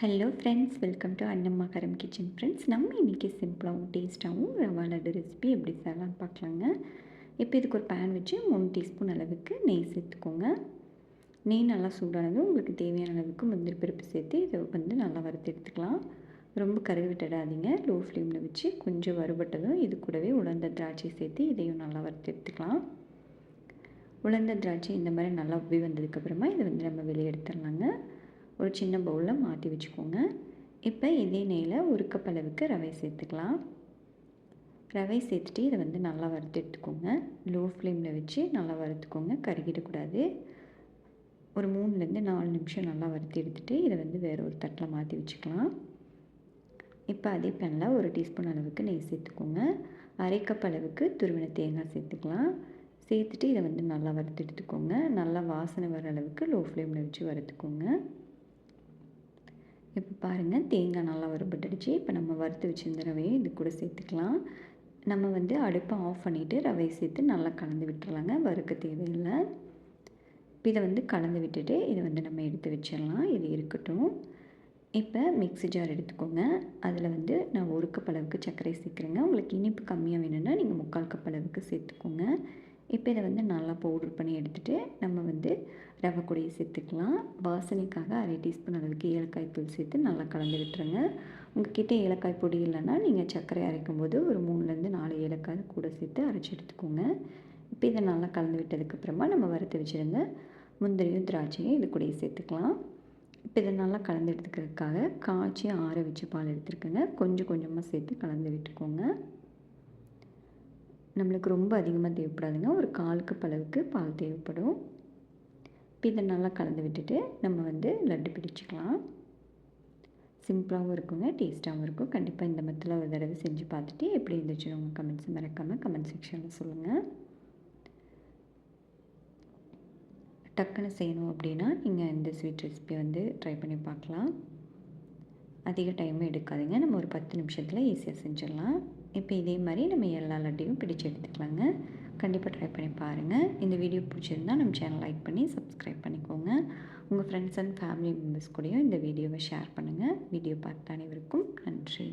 Hello friends welcome to Annamma Karam kitchen friends நம்ம இன்றைக்கி சிம்பிளாகவும் டேஸ்ட்டாகவும் ரவா லட்டு ரெசிபி எப்படி செய்யலாம்னு பார்க்கலாங்க. இப்போ இதுக்கு ஒரு பேன் வச்சு மூணு டீஸ்பூன் அளவுக்கு நெய் சேர்த்துக்கோங்க. நெய் நல்லா சூடானதும் உங்களுக்கு தேவையான அளவுக்கு முந்திரி பருப்பு சேர்த்து இதை வந்து நல்லா வறுத்து எடுத்துக்கலாம். ரொம்ப கருவி விட்டுடாதீங்க லோ ஃப்ளேமில் வச்சு கொஞ்சம் வறுபட்டதும் இது கூடவே உலர்ந்த திராட்சை சேர்த்து இதையும் நல்லா வறுத்து எடுத்துக்கலாம். உலர்ந்த திராட்சை இந்த மாதிரி நல்லா உப்பி வந்ததுக்கப்புறமா இதை வந்து நம்ம வெளியே எடுத்துடலாங்க. ஒரு சின்ன பவுலில் மாற்றி வச்சுக்கோங்க. இப்போ இதே நெய்யில் ஒரு கப் அளவுக்கு ரவை சேர்த்துக்கலாம். ரவை சேர்த்துட்டு இதை வந்து நல்லா வறுத்து எடுத்துக்கோங்க. லோ ஃப்ளேமில் வச்சு நல்லா வறுத்துக்கோங்க. கருகிடக்கூடாது. ஒரு மூணுலேருந்து நாலு நிமிஷம் நல்லா வறுத்து எடுத்துகிட்டு இதை வந்து வேறு ஒரு தட்டில் மாற்றி வச்சுக்கலாம். இப்போ அதே பேனில் ஒரு டீஸ்பூன் அளவுக்கு நெய் சேர்த்துக்கோங்க. அரை கப் அளவுக்கு துருவின தேங்காய் சேர்த்துக்கலாம். சேர்த்துட்டு இதை வந்து நல்லா வறுத்து எடுத்துக்கோங்க. நல்லா வாசனை வர அளவுக்கு லோ ஃப்ளேமில் வச்சு வறுத்துக்கோங்க. இப்போ பாருங்கள் தேங்காய் நல்லா வறுபட்டுடுச்சு. இப்போ நம்ம வறுத்து வச்சுருந்த ரவையை இது கூட சேர்த்துக்கலாம். நம்ம வந்து அடுப்பை ஆஃப் பண்ணிவிட்டு ரவையை சேர்த்து நல்லா கலந்து விட்டுறலாங்க. வறுக்க தேவையில்லை. இதை வந்து கலந்து விட்டுட்டு இதை வந்து நம்ம எடுத்து வச்சிடலாம். இது இருக்கட்டும். இப்போ மிக்ஸி ஜார் எடுத்துக்கோங்க. அதில் வந்து நான் ஒரு கப் அளவுக்கு சர்க்கரை சேர்க்குறேங்க. உங்களுக்கு இனிப்பு கம்மியாக வேணும்னா நீங்கள் முக்கால் கப் அளவுக்கு சேர்த்துக்கோங்க. இப்போ இதை வந்து நல்லா பவுடர் பண்ணி எடுத்துகிட்டு நம்ம வந்து ரவை கொடியை சேர்த்துக்கலாம். வாசனைக்காக அரை டீஸ்பூன் அளவுக்கு ஏலக்காய் தூள் சேர்த்து நல்லா கலந்து விட்டுருங்க. உங்ககிட்ட ஏலக்காய் பொடி இல்லைன்னா நீங்கள் சர்க்கரை அரைக்கும் போது ஒரு மூணுலேருந்து நாலு ஏலக்காய் கூட சேர்த்து அரைச்சி எடுத்துக்கோங்க. இப்போ இதை நல்லா கலந்து விட்டதுக்கப்புறமா நம்ம வறுத்து வச்சுருந்த முந்திரியும் திராட்சையும் இது கூடயே சேர்த்துக்கலாம். இப்போ இதை நல்லா கலந்து எடுத்துக்கிறதுக்காக காய்ச்சி ஆற வச்சு பால் எடுத்துருக்கேங்க. கொஞ்சம் கொஞ்சமாக சேர்த்து கலந்து விட்டுக்கோங்க. நம்மளுக்கு ரொம்ப அதிகமாக தேவைப்படாதுங்க. ஒரு கால் கப் அளவுக்கு பால் தேவைப்படும். இப்போ இதை நல்லா கலந்து விட்டுட்டு நம்ம வந்து லட்டு பிடிச்சிக்கலாம். சிம்பிளாகவும் இருக்குங்க டேஸ்ட்டாகவும் இருக்கும். கண்டிப்பாக இந்த மத்தில் ஒரு தடவை செஞ்சு பார்த்துட்டு எப்படி இருந்துச்சு உங்கள் கமெண்ட்ஸ் மறக்காமல் கமெண்ட் செக்ஷனில் சொல்லுங்கள் டக்குன்னு செய்யணும் அப்படின்னா நீங்கள் இந்த ஸ்வீட் ரெசிபி வந்து ட்ரை பண்ணி பார்க்கலாம். அதிக டைமும் எடுக்காதுங்க. நம்ம ஒரு பத்து நிமிஷத்தில் ஈஸியாக செஞ்சிடலாம். இப்போ இதே மாதிரி நம்ம எல்லா லட்டையும் பிடிச்சி எடுத்துக்கலாங்க. கண்டிப்பாக ட்ரை பண்ணி பாருங்கள் இந்த வீடியோ பிடிச்சிருந்தால் நம்ம சேனல் லைக் பண்ணி சப்ஸ்கிரைப் பண்ணிக்கோங்க. உங்கள் ஃப்ரெண்ட்ஸ் அண்ட் ஃபேமிலி மெம்பர்ஸ் கூடயும் இந்த வீடியோவை ஷேர் பண்ணுங்கள் வீடியோ பார்த்த அனைவருக்கும் நன்றி.